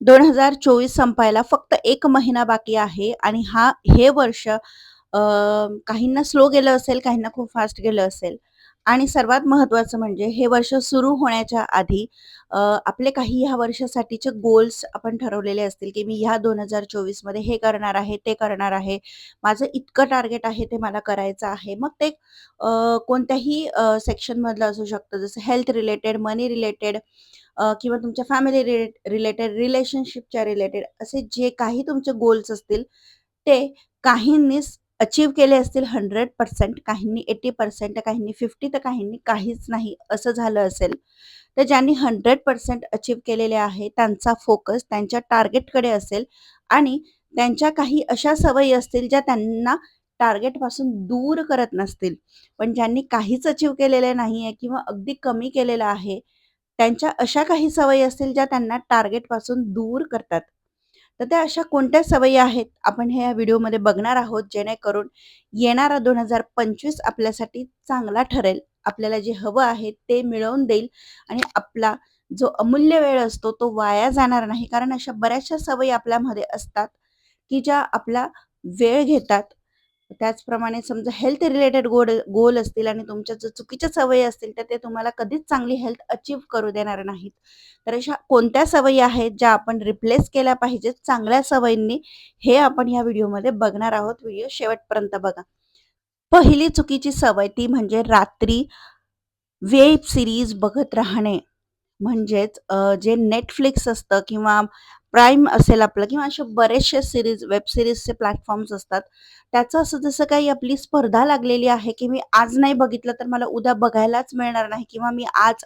दोन हजार चोवीस संपायला फक्त एक महिना बाकी आहे आणि हा हे वर्ष काहींना स्लो गेलं असेल, काहींना खूप फास्ट गेलं असेल आणि सर्वात महत्त्वाचं म्हणजे हे वर्ष सुरू होण्याच्या आधी आपले काही ह्या वर्षासाठीचे गोल्स आपण ठरवलेले असतील, की मी ह्या दोन हजार चोवीसमध्ये हे करणार आहे, ते करणार आहे. माझं इतकं टार्गेट आहे, ते मला करायचं आहे. मग ते कोणत्याही सेक्शनमधलं असू शकतं, जसं हेल्थ रिलेटेड, मनी रिलेटेड किंवा तुमच्या फॅमिली रिलेटेड, रिलेशनशिपच्या रिलेटेड असे जे काही तुमचे गोल्स असतील, ते काहींनी अचीव केले असतील 100%, काहींनी एटी पर्सेंट काहींनी 50, तर काहींनी काहीच नाही असं झालं असेल. तर ज्यांनी हंड्रेड पर्सेंट अचीव केलेले आहे, त्यांचा फोकस त्यांच्या टार्गेटकडे असेल आणि त्यांच्या काही अशा सवयी असतील, ज्या त्यांना टार्गेटपासून दूर करत नसतील. पण ज्यांनी काहीच अचीव्ह केलेलं आहे किंवा अगदी कमी केलेलं आहे, त्यांच्या अशा काही सवयी असतील, ज्या त्यांना टार्गेटपासून दूर करतात. तर त्या अशा कोणत्या सवयी आहेत, आपण हे या व्हिडिओमध्ये बघणार आहोत, जेणेकरून येणारा 2025 आपल्यासाठी चांगला ठरेल. आपल्याला जे हवं आहे ते मिळवून देईल आणि आपला जो अमूल्य वेळ असतो, तो वाया जाणार नाही. कारण अशा बऱ्याचशा सवयी आपल्यामध्ये असतात, की ज्या आपला वेळ घेतात. त्याचप्रमाणे समजा हेल्थ रिलेटेड गोल गोल असतील आणि तुमच्या जर चुकीच्या सवयी असतील, तर ते तुम्हाला कधीच चांगली हेल्थ अचीव्ह करू देणार नाहीत. तर अशा कोणत्या सवयी आहेत, ज्या आपण रिप्लेस केल्या पाहिजेत चांगल्या सवयींनी, हे आपण या व्हिडिओमध्ये बघणार आहोत. व्हिडिओ शेवटपर्यंत बघा. पहिली चुकीची सवय ती म्हणजे रात्री वेब सिरीज बघत राहणे. म्हणजेच जे नेटफ्लिक्स असतं किंवा प्राईम असेल आपलं किंवा असे बरेचसे सिरीज वेब सिरीजचे प्लॅटफॉर्म्स असतात. त्याचं असं जसं काही आपली स्पर्धा लागलेली आहे, की मी आज नाही बघितलं तर मला उद्या बघायलाच मिळणार नाही किंवा मी आज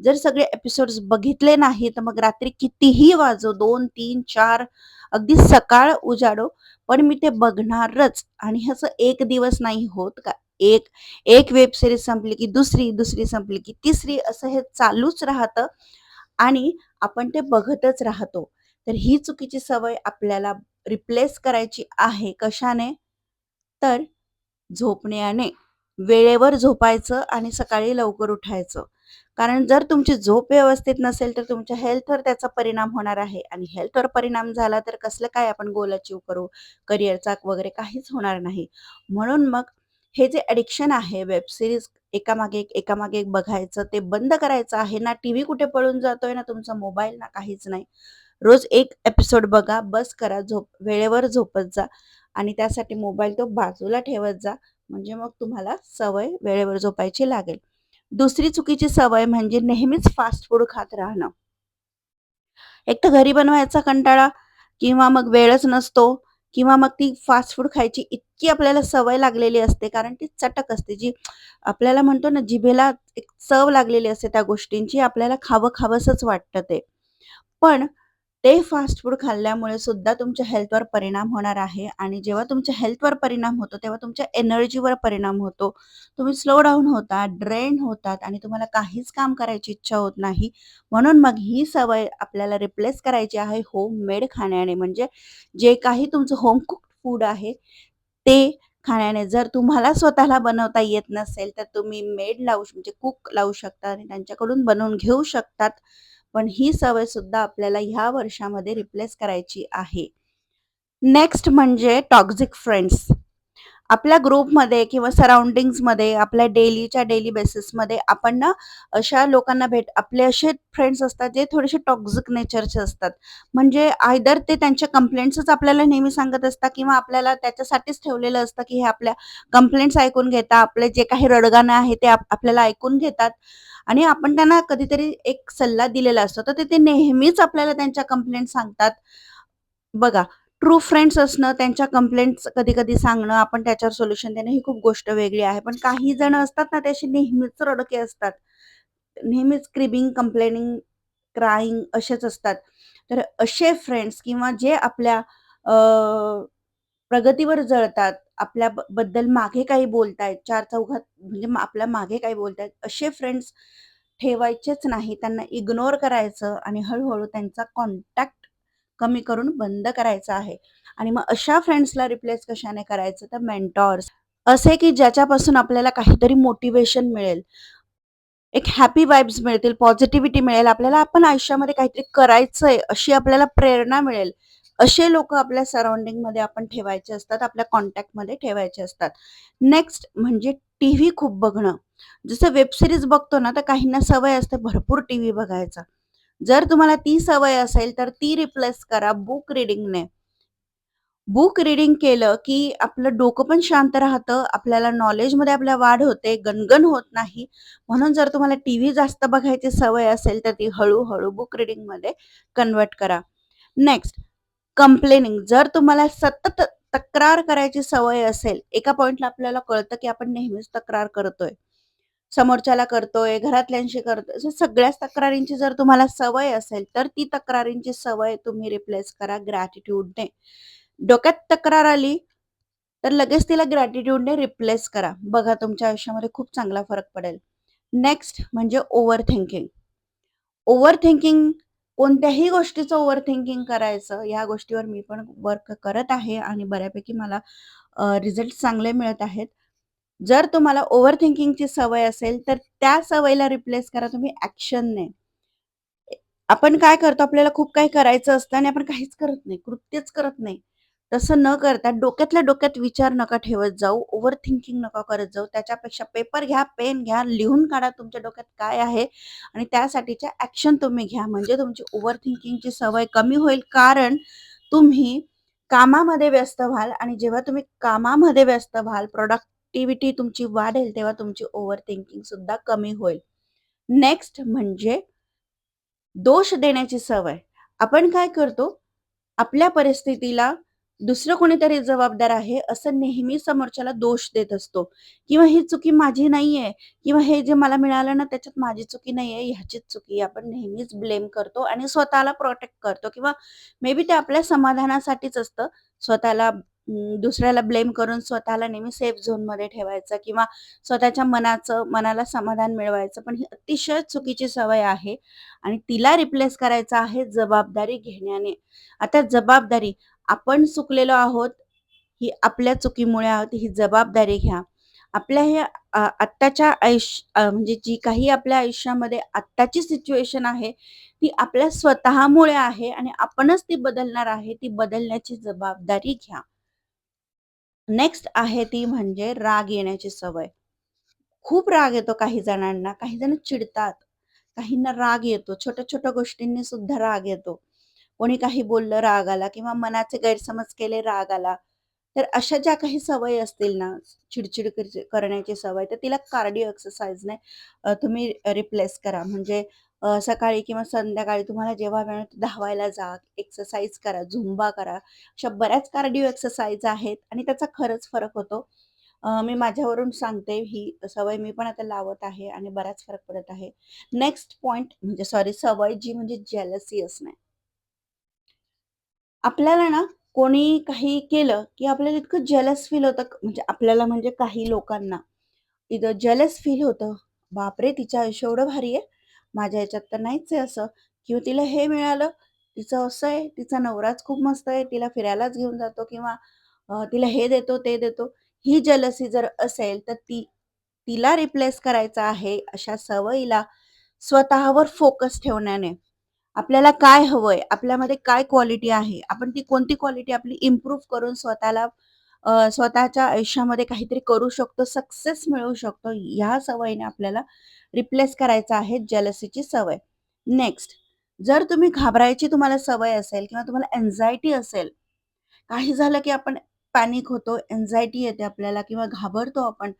जर सगळे एपिसोड्स बघितले नाही, तर मग रात्री कितीही वाजो 2, 3, 4 अगदी सकाळ उजाडो, पण मी ते बघणारच आणि असं एक दिवस नाही होत का एक एक वेब सिरीज संपली की दुसरी, दुसरी संपली की तिसरी असं हे चालूच राहतं आणि आपण ते बघतच राहतो. तर ही चुकीची सवय आपल्याला रिप्लेस करायची आहे. कशाने? तर झोपण्याने. वेळेवर झोपायचं आणि सकाळी लवकर उठायचं. कारण जर तुमची झोप व्यवस्थित नसेल, तर तुमच्या हेल्थवर त्याचा परिणाम होणार आहे आणि हेल्थवर परिणाम झाला तर कसलं काय आपण गोल अचीव करू, करिअरचा वगैरे काहीच होणार नाही. म्हणून मग हे जे ॲडिक्शन आहे वेब सीरीज एकामागे एक, एकामागे एक बघायचं, ते बंद करायचं आहे. ना टीव्ही कुठे पळून जातोय, ना तुमचा मोबाईल, ना काहीच नाही. रोज एक एपिसोड बघा, बस करा, झोप वेळेवर झोपत जा आणि त्यासाठी मोबाईल तो बाजूला ठेवत जा. म्हणजे मग तुम्हाला सवय वेळेवर झोपायची लागेल. दुसरी चुकीची सवय म्हणजे नेहमीच फास्ट फूड खात राहणं. एक तर घरी बनवायचा कंटाळा किंवा मग वेळच नसतो किंवा मग ती फास्ट फूड खायची इतकी आपल्याला सवय लागलेली असते, कारण ती चटक असते, जी आपल्याला म्हणतो ना, जिभेला एक चव लागलेली असते त्या गोष्टींची, आपल्याला खावं खावंसच वाटतं ते. पण ते फास्ट फूड खाल्ल्यामुळे सुद्धा तुमच्या हेल्थवर परिणाम होणार आहे आणि जेव्हा तुमच्या हेल्थवर परिणाम होतो, तेव्हा तुमच्या एनर्जीवर परिणाम होतो. तुम्ही स्लो डाऊन होतात, ड्रेन होतात आणि तुम्हाला काहीच काम करायची इच्छा होत नाही. म्हणून मग ही सवय आपल्याला रिप्लेस करायची आहे होम मेड खाण्याने. म्हणजे जे काही तुमचं होम कुक्ड फूड आहे, ते खाण्याने. जर तुम्हाला स्वतःला बनवता येत नसेल, तर तुम्ही मेड लावू म्हणजे कुक लावू शकता आणि त्यांच्याकडून बनवून घेऊ शकतात. पण ही सवय सुद्धा आपल्याला ह्या वर्षामध्ये रिप्लेस करायची आहे. नेक्स्ट म्हणजे टॉक्झिक फ्रेंड्स. आपल्या ग्रुपमध्ये किंवा सराउंडिंग्समध्ये आपल्या डेलीच्या डेली बेसिसमध्ये आपण ना अशा लोकांना भेट आपले असे फ्रेंड्स असतात जे थोडेसे टॉक्झिक नेचरचे असतात. म्हणजे आयदर ते त्यांच्या कंप्लेंट्सच आपल्याला नेहमी सांगत असतात किंवा आपल्याला त्याच्यासाठीच ठेवलेलं असतं, की हे आपल्या कंप्लेंट्स ऐकून घेतात. आपले जे काही रडगाणं आहे ते आपल्याला ऐकून घेतात आणि आपण त्यांना कधीतरी एक सल्ला दिलेला असतो. तर ते नेहमीच आपल्याला त्यांच्या कंप्लेंट सांगतात. बघा ट्रू फ्रेंड्स असणं, त्यांच्या कंप्लेंट्स कधी-कधी सांगणं, आपण त्याच्यावर सोल्युशन देणं ही खूप गोष्ट वेगळी आहे. पण काही जण असतात ना, त्याशी नेहमीच रडके असतात. नेहमीच क्रिबिंग, कंप्लेनिंग, क्राईंग असेच असतात. तर असे फ्रेंड्स किंवा जे आपल्या प्रगतीवर जळतात, आपल्या ब बद्दल मागे काही बोलतायत, चार चौघात म्हणजे आपल्या मागे काही बोलतायत, असे फ्रेंड्स ठेवायचेच नाही. त्यांना इग्नोर करायचं आणि हळूहळू त्यांचा कॉन्टॅक्ट कमी करून बंद करायचा आहे. आणि मग अशा फ्रेंड्सला रिप्लेस कशाने करायचं? तर मेंटॉर्स. असे की ज्याच्यापासून आपल्याला काहीतरी मोटिवेशन मिळेल. एक हॅपी वाइब्स मिळतील, पॉझिटिव्हिटी मिळेल. आपल्याला आपण आयुष्यामध्ये काहीतरी करायचंय, अशी आपल्याला प्रेरणा मिळेल. असे लोक आपल्या सराउंडिंगमध्ये आपण ठेवायचे असतात, आपल्या कॉन्टॅक्टमध्ये ठेवायचे असतात. नेक्स्ट म्हणजे टीव्ही खूप बघणं. जसं वेबसिरीज बघतो ना, तर काहींना सवय असते भरपूर टीव्ही बघायचा. जर तुम्हाला ती सवय असेल, तर ती रिप्लेस करा बुक रीडिंगने. बुक रीडिंग केलं, की आपलं डोकं पण शांत राहतं, आपल्याला नॉलेजमध्ये आपल्या वाढ होते, गणगण होत नाही. म्हणून जर तुम्हाला टीव्ही जास्त बघायची सवय असेल, तर ती हळूहळू बुक रिडिंगमध्ये कन्व्हर्ट करा. Next complaining. जर तुम्हाला सतत तक्रार करायची सवय असेल, एका पॉइंटला आपल्याला कळतं, की आपण नेहमीच तक्रार करतोय. समोरच्याला करतोय, घरातल्यांशी करतोय, सगळ्याच तक्रारींची जर तुम्हाला सवय असेल, तर ती तक्रारींची सवय तुम्ही रिप्लेस करा ग्रॅटिट्यूडने. डोक्यात तक्रार आली, तर लगेच तिला ग्रॅटिट्यूडने रिप्लेस करा. बघा तुमच्या आयुष्यामध्ये खूप चांगला फरक पडेल. नेक्स्ट म्हणजे ओव्हर थिंकिंग. ओव्हर थिंकिंग कोणत्याही गोष्टीचं ओव्हर थिंकिंग करायचं, या गोष्टीवर मी पण वर्क करत आहे आणि बऱ्यापैकी मला रिझल्ट चांगले मिळत आहेत. जर तुम्हाला ओव्हर थिंकिंगची सवय असेल, तर त्या सवयीला रिप्लेस करा तुम्ही ॲक्शनने. आपण काय करतो, आपल्याला खूप काही करायचं असतं आणि आपण काहीच करत नाही, कृत्यच करत नाही. तसं न करता डोक्यातल्या डोक्यात विचार नका ठेवत जाऊ, ओव्हर थिंकिंग नका करत जाऊ. त्याच्यापेक्षा पेपर घ्या, पेन घ्या, लिहून काढा तुमच्या डोक्यात काय आहे आणि त्यासाठीच्या ॲक्शन तुम्ही घ्या. म्हणजे तुमची ओव्हर थिंकिंगची सवय कमी होईल. कारण तुम्ही कामामध्ये व्यस्त व्हाल आणि जेव्हा तुम्ही कामामध्ये व्यस्त व्हाल, प्रॉडक्टिव्हिटी तुमची वाढेल, तेव्हा तुमची ओव्हर थिंकिंग सुद्धा कमी होईल. नेक्स्ट म्हणजे दोष देण्याची सवय. आपण काय करतो, आपल्या परिस्थितीला दुसरं कोणीतरी जबाबदार आहे, असं नेहमी समोरच्याला दोष देत असतो किंवा ही चुकी माझी नाहीये किंवा हे जे मला मिळालं ना, त्याच्यात माझी चुकी नाहीये, ह्याचीच चुकी आपण नेहमीच ब्लेम करतो आणि स्वतःला प्रोटेक्ट करतो किंवा मे बी ते आपल्या समाधानासाठीच असतं. स्वतःला दुसऱ्याला ब्लेम करून स्वतःला नेहमी सेफ झोनमध्ये ठेवायचं किंवा स्वतःच्या मनाचं मनाला समाधान मिळवायचं. पण ही अतिशय चुकीची सवय आहे आणि तिला रिप्लेस करायचं आहे जबाबदारी घेण्याने. आता जबाबदारी आपण चुकलेलो आहोत, ही आपल्या चुकीमुळे आहोत, ही जबाबदारी घ्या. आपल्या हे आत्ताच्या आयुष्य म्हणजे जी काही आपल्या आयुष्यामध्ये आत्ताची सिच्युएशन आहे, ती आपल्या स्वतःमुळे आहे आणि आपणच ती बदलणार आहे. ती बदलण्याची जबाबदारी घ्या. नेक्स्ट आहे ती म्हणजे राग येण्याची सवय. खूप राग येतो काही जणांना, काही जण चिडतात, काहींना राग येतो. छोट्या-छोट्या गोष्टींनी सुद्धा राग येतो. कोणी काही बोललं राग आला किंवा मनाचे गैरसमज केले राग आला. तर अशा ज्या काही सवयी असतील ना, चिडचिड करण्याची सवय, तर तिला कार्डिओ एक्सरसाइजने तुम्ही रिप्लेस करा. म्हणजे सकाळी किंवा संध्याकाळी तुम्हाला जेव्हा वेळ धावायला जा, एक्सरसाइज करा, झुंबा करा. अशा बऱ्याच कार्डिओ एक्सरसाइज आहेत आणि त्याचा खरंच फरक होतो. मी माझ्यावरून सांगते ही सवय मी पण आता लावत आहे आणि बराच फरक पडत आहे. नेक्स्ट पॉइंट म्हणजे सॉरी सवय जी म्हणजे जेलसी असणे. आपल्याला ना कोणी काही केलं, की आपल्याला इतकं जेलस फील होतं म्हणजे आपल्याला म्हणजे काही लोकांना इथं जेलस फील होतं. बापरे! तिच्या आयुष्य एवढं भारी आहे. माझ्या ह्याच्यात तर नाहीच आहे असं किंवा तिला हे मिळालं, तिचं असं आहे, तिचा नवराच खूप मस्त आहे, तिला फिरायलाच घेऊन जातो किंवा तिला हे देतो, ते देतो. ही जलसी जर असेल, तर ती तिला रिप्लेस करायचं आहे अशा सवयीला स्वतःवर फोकस ठेवण्याने. आपल्याला काय हवंय? आपल्यामध्ये काय क्वालिटी आहे? आपण ती कोणती क्वालिटी आपली इम्प्रूव्ह करून स्वतःला स्वतःच्या आयुष्यामध्ये काहीतरी करू शकतो, सक्सेस मिळवू शकतो, ह्या सवयीने आपल्याला रिप्लेस करायचं आहे जेलसीची सवय. नेक्स्ट, जर तुम्ही घाबरायची तुम्हाला सवय असेल किंवा तुम्हाला एन्झायटी असेल, काही झालं की आपण पॅनिक होतो, एन्झायटी येते आपल्याला किंवा घाबरतो आपण.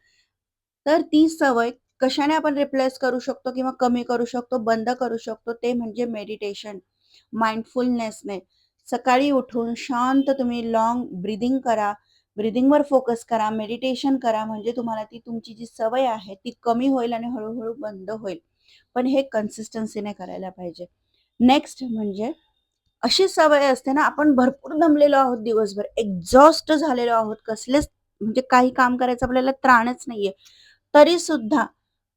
तर ती सवय कशाने आपण रिप्लेस करू शकतो किंवा कमी करू शकतो, बंद करू शकतो, ते म्हणजे मेडिटेशन, माइंडफुलनेसने. सकाळी उठून शांत तुम्ही लॉंग ब्रिदिंग करा. ब्रिदिंगवर फोकस करा, मेडिटेशन करा. म्हणजे तुम्हाला ती तुमची जी सवय आहे ती कमी होईल आणि हळूहळू बंद होईल. पण हे कन्सिस्टन्सीने करायला पाहिजे. नेक्स्ट म्हणजे अशी सवय असते ना, आपण भरपूर दमलेलो आहोत दिवसभर, एक्झॉस्ट झालेलो आहोत, कसलेच म्हणजे काही काम करायचं आपल्याला त्राणच नाहीये. तरी सुद्धा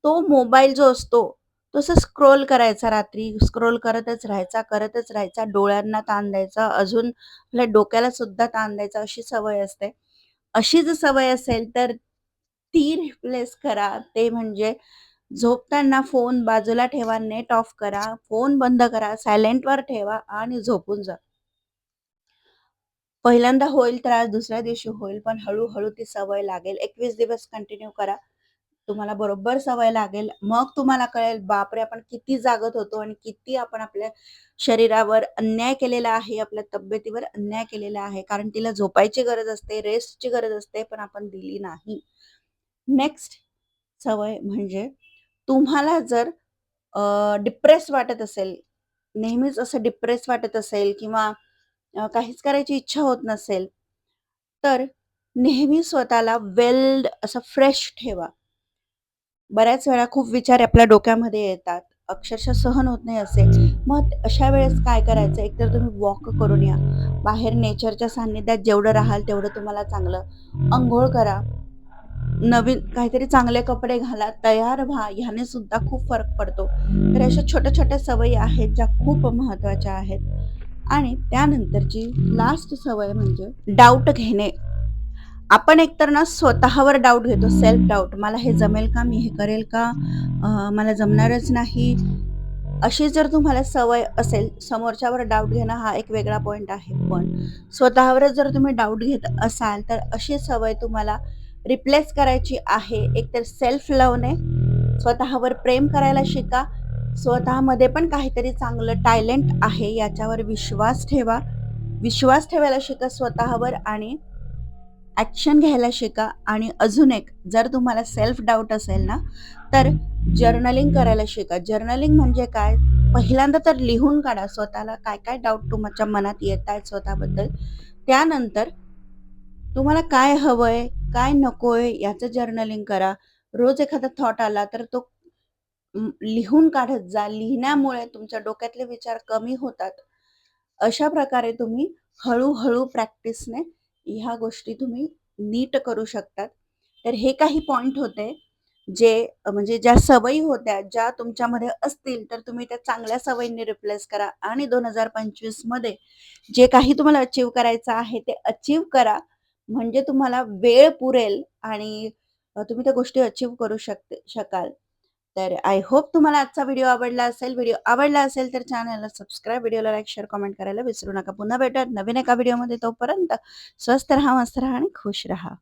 तो मोबाईल जो असतो, तो असं स्क्रोल करायचा रात्री, स्क्रोल करतच राहायचा, करतच राहायचा, डोळ्यांना ताण द्यायचा, अजून आपल्या डोक्याला सुद्धा ताण द्यायचा, अशी सवय असते. अशी जर सवय असेल, तर ती रिप्लेस करा. ते म्हणजे झोपताना फोन बाजूला ठेवा, नेट ऑफ करा, फोन बंद करा, सायलेंटवर ठेवा आणि झोपून जा. पहिल्यांदा होईल त्रास, दुसऱ्या दिवशी होईल, पण हळूहळू ती सवय लागेल. 21 दिवस कंटिन्यू करा. तुम्हाला बरोबर सवय लागेल. मग तुम्हाला कळेल, बापरे! आपण किती जागत होतो आणि किती आपण आपल्या शरीरावर अन्याय केलेला आहे, आपल्या तब्येतीवर अन्याय केलेला आहे. कारण तिला झोपायची गरज असते, रेस्टची गरज असते, पण आपण दिली नाही. नेक्स्ट सवय म्हणजे तुम्हाला जर डिप्रेस वाटत असेल, नेहमीच असं डिप्रेस वाटत असेल किंवा काहीच करायची इच्छा होत नसेल, तर नेहमी स्वतःला वेल्ड असं फ्रेश ठेवा. बऱ्याच वेळा खूप विचार आपल्या डोक्यामध्ये येतात. अक्षरशः सहन होत नाही असे. मग अशा वेळेस काय करायचं, एकतर तुम्ही वॉक करून या. बाहेर नेचरच्या सान्निध्यात जेवढं राहाल तेवढं तुम्हाला चांगलं. अंघोळ करा. नवीन काहीतरी चांगले कपडे घाला, तयार व्हा. ह्याने सुद्धा खूप फरक पडतो. तर अशा छोट्या-छोट्या सवयी आहेत ज्या खूप महत्त्वाच्या आहेत. आणि त्यानंतरची लास्ट सवय म्हणजे डाऊट घेणे. आपण एकतर ना स्वतःवर डाऊट घेतो, सेल्फ डाऊट. मला हे जमेल का? मी हे करेल का? मला जमणारच नाही. अशी जर तुम्हाला सवय असेल, समोरच्यावर डाऊट घेणं हा एक वेगळा पॉईंट आहे. पण स्वतःवरच जर तुम्ही डाऊट घेत असाल, तर अशी सवय तुम्हाला रिप्लेस करायची आहे. एकतर सेल्फ लवने स्वतःवर प्रेम करायला शिका. स्वतःमध्ये पण काहीतरी चांगलं टॅलेंट आहे याच्यावर विश्वास ठेवा. विश्वास ठेवायला शिका स्वतःवर आणि ॲक्शन घ्यायला शिका. आणि अजून एक जर तुम्हाला सेल्फ डाऊट असेल ना, तर जर्नलिंग करायला शिका. जर्नलिंग म्हणजे काय? पहिल्यांदा तर लिहून काढा स्वतःला काय-काय डाऊट तुमच्या मनात येतायत स्वतःबद्दल. त्यानंतर तुम्हाला काय हवंय, काय नकोय याचं जर्नलिंग करा. रोज एखादा थॉट आला तर तो लिहून काढत जा. लिहिण्यामुळे तुमच्या डोक्यातले विचार कमी होतात. अशा प्रकारे तुम्ही हळू-हळू प्रॅक्टिसने ह्या गोष्टी तुम्ही नीट करू शकतात. तर हे काही पॉइंट होते, जे म्हणजे ज्या सवयी होत्या, ज्या तुमच्यामध्ये असतील, तर तुम्ही त्या चांगल्या सवयींनी रिप्लेस करा आणि 2025 मध्ये जे काही तुम्हाला अचीव करायचं आहे, ते अचीव करा. म्हणजे तुम्हाला वेळ पुरेल आणि तुम्ही त्या गोष्टी अचीव करू शकते शकाल. तर आय होप तुम्हाला आजचा व्हिडिओ आवडला असेल. व्हिडिओ आवडला असेल तर चॅनलला सबस्क्राईब, व्हिडिओला लाईक, शेअर, कमेंट करायला विसरू नका. पुन्हा भेटूयात नवीन एका व्हिडिओमध्ये. तोपर्यंत स्वस्थ राहा, मस्त राहा आणि खुश राहा.